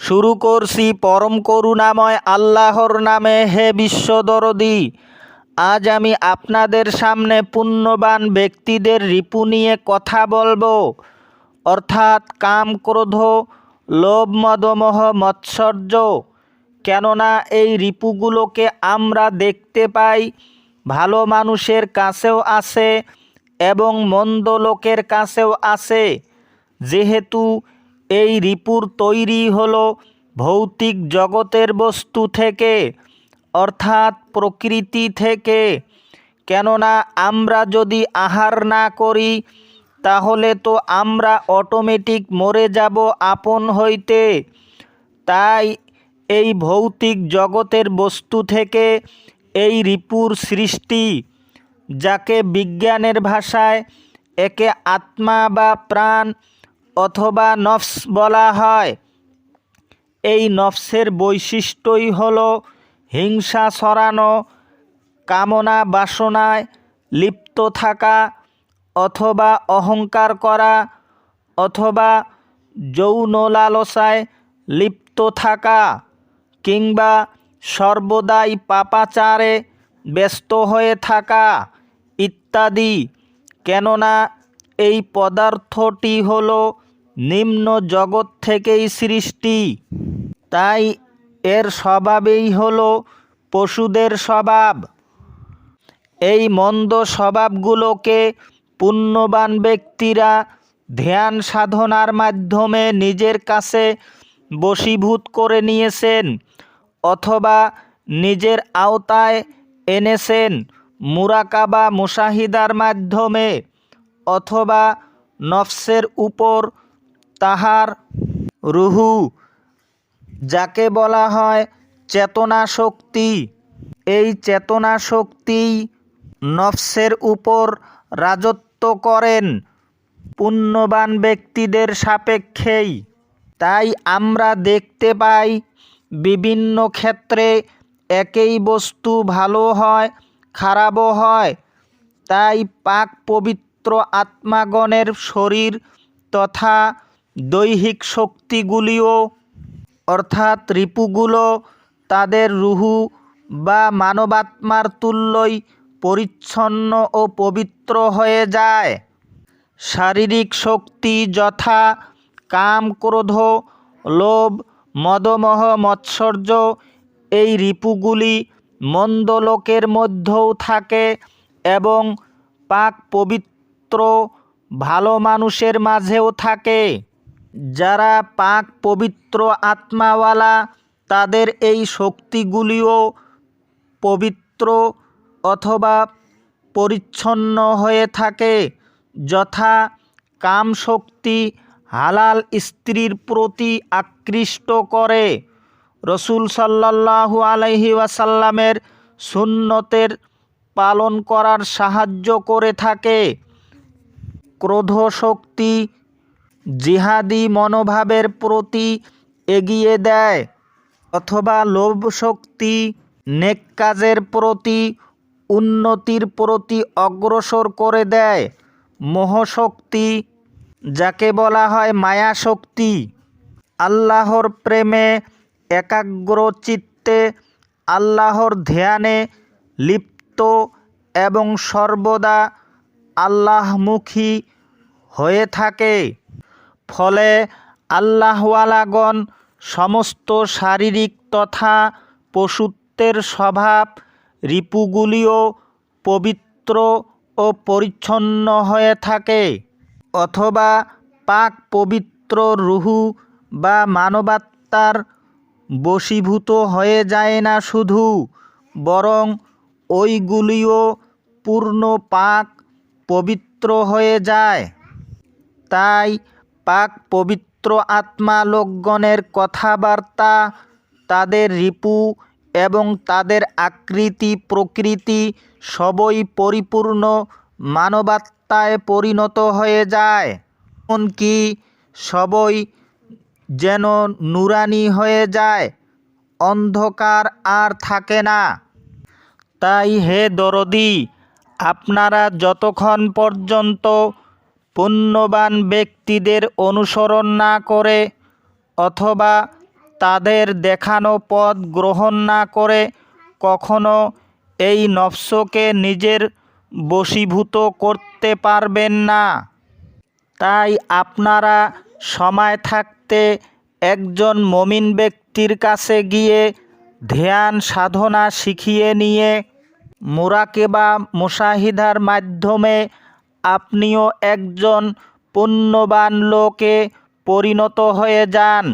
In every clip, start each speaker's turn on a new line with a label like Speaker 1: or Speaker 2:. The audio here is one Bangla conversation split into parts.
Speaker 1: শুরু করছি পরম করুণাময় আল্লাহর নামে, হে বিশ্বদরদি আজ আমি আপনাদের সামনে পুণ্যবান ব্যক্তিদের রিপু নিয়ে কথা বলব। অর্থাৎ কাম ক্রোধ, লোভ মদমোহ, মৎসর্য। কেননা এই রিপুগুলোকে আমরা দেখতে পাই, ভালো মানুষের কাছেও আছে এবং মন্দ লোকের কাছেও আছে যেহেতু এই রিপুর তৈরি হলো ভৌতিক জগতের বস্তু থেকে, অর্থাৎ প্রকৃতি থেকে। কেননা আমরা যদি আহার না করি, তাহলে তো আমরা অটোমেটিক মরে যাব আপন হইতে। তাই এই ভৌতিক জগতের বস্তু থেকে এই রিপুর সৃষ্টি, যাকে বিজ্ঞানের ভাষায় একে আত্মা বা প্রাণ অথবা নফস বলা হয়। এই নফসের বৈশিষ্ট্যই হল হিংসা ছড়ানো, কামনা বাসনায় লিপ্ত থাকা অথবা অহংকার করা অথবা যৌন লালসায় লিপ্ত থাকা কিংবা সর্বদাই পাপাচারে ব্যস্ত হয়ে থাকা ইত্যাদি। কেননা এই পদার্থটি হলো নিম্ন জগৎ থেকেই সৃষ্টি। তাই এর স্বভাবেই হলো পশুদের স্বভাব। এই মন্দ স্বভাবগুলোকে পুণ্যবান ব্যক্তিরা ধ্যান সাধনার মাধ্যমে নিজের কাছে বশীভূত করে নিয়েছেন অথবা নিজের আওতায় এনেছেন মুরাকাবা মুশাহিদার মাধ্যমে অথবা নফসের উপর তাহার রুহু, যাকে বলা হয় চেতনা শক্তি এই চেতনা শক্তিই নফসের উপর রাজত্ব করেন পুণ্যবান ব্যক্তিদের সাপেক্ষেই। তাই আমরা দেখতে পাই বিভিন্ন ক্ষেত্রে একই বস্তু ভালো হয়, খারাপও হয়। তাই পাক পবিত্র আত্মাগণের শরীর তথা দৈহিক শক্তিগুলিও, অর্থাৎ রিপুগুলো তাদের রুহু বা মানবাত্মার তুল্যই পরিচ্ছন্ন ও পবিত্র হয়ে যায়। শারীরিক শক্তি যথা কাম ক্রোধ, লোভ, মদমহ, মৎসর্য এই রিপুগুলি মন্দ লোকের মধ্যেও থাকে এবং পাক পবিত্র ভালো মানুষের মাঝেও থাকে। যারা পাক পবিত্র আত্মাওয়ালা, তাদের এই শক্তিগুলিও পবিত্র অথবা পরিচ্ছন্ন হয়ে থাকে, যথা কাম শক্তি হালাল স্ত্রীর প্রতি আকৃষ্ট করে। রসুল সাল্লাল্লাহু আলাইহি ওয়াসাল্লামের সুন্নতের পালন করার সাহায্য করে থাকে। ক্রোধ শক্তি জিহাদি মনোভাবের প্রতি এগিয়ে দেয় অথবা লোভ শক্তি নেক কাজের প্রতি, উন্নতির প্রতি অগ্রসর করে দেয়। মোহশক্তি, যাকে বলা হয় মায়া শক্তি আল্লাহর প্রেমে, একাগ্র চিত্তে, আল্লাহর ধ্যানে লিপ্ত এবং সর্বদা আল্লাহমুখী হয়ে থাকে। ফলে আল্লাহওয়ালাগণ সমস্ত শারীরিক তথা পশুত্বের স্বভাব, রিপুগুলিও পবিত্র ও পরিচ্ছন্ন হয়ে থাকে। অথবা পাক পবিত্র রুহু বা মানবাত্মার বশীভূত হয়ে যায় না শুধু, বরং ওইগুলিও পূর্ণ পাক পবিত্র হয়ে যায়। তাই পাক পবিত্র আত্মা লোকগণের কথাবার্তা, তাদের রিপু এবং তাদের আকৃতি প্রকৃতি সবই পরিপূর্ণ, মানবাত্মায় পরিণত হয়ে যায়। এমনকি সবই যেন নুরানি হয়ে যায়, অন্ধকার আর থাকে না। তাই হে দরদি, আপনারা যতক্ষণ পর্যন্ত পুণ্যবান ব্যক্তিদের অনুসরণ না করে অথবা তাদের দেখানো পথ গ্রহণ না করে কখনো এই নফসকে নিজের বশীভূত করতে পারবেন না। তাই আপনারা সময় থাকতে একজন মমিন ব্যক্তির কাছে গিয়ে ধ্যান সাধনা শিখিয়ে নিয়ে মুরাকেবা মুশাহিদার মাধ্যমে আপনিও একজন পুণ্যবান লোকে পরিণত হয়ে যান।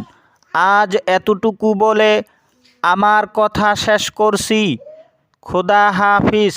Speaker 1: আজ এতটুকু বলে আমার কথা শেষ করছি। খোদা হাফিজ।